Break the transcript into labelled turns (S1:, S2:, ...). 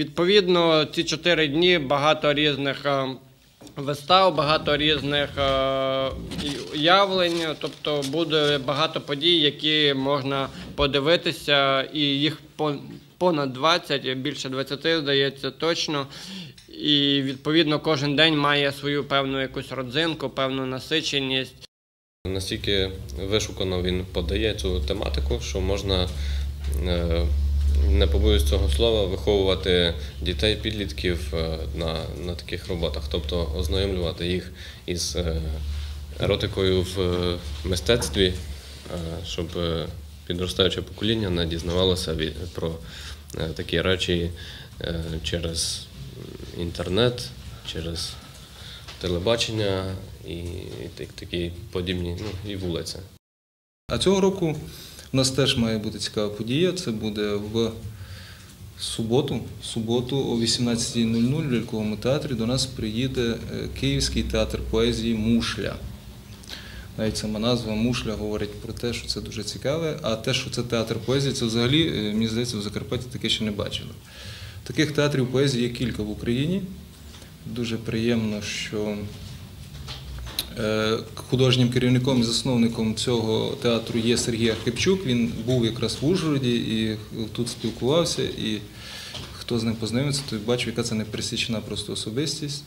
S1: Відповідно, ці чотири дні багато різних е, вистав, багато різних е, явлень. Тобто буде багато подій, які можна подивитися, і їх понад 20, більше 20, здається, точно. І відповідно кожен день має свою певну якусь родзинку, певну насиченість.
S2: Настільки вишукано він подає цю тематику, що можна, е, не побоюсь цього слова, виховувати дітей, підлітків е, на, на таких роботах, тобто ознайомлювати їх із е, еротикою в е, мистецтві, щоб підростаюче покоління не дізнавалося про такі речі через інтернет, через телебачення і, так- такі подібні, ну і вулиця.
S3: А цього року у нас теж має бути цікава подія. Це буде в суботу. Суботу о 18.00 в ляльковому театрі до нас приїде е, Київський театр поезії Мушля. Навіть сама назва Мушля говорить про те, що це дуже цікаве. А те, що це театр поезії, це взагалі, е, мені здається, в Закарпатті таке ще не бачили. Таких театрів поезії є кілька в Україні. Дуже приємно, що Художнім керівником і засновником цього театру є Сергій Архипчук. Він був якраз в Ужгороді і тут спілкувався. І хто з ним познайомиться, той бачив, яка це непересічна просто особистість.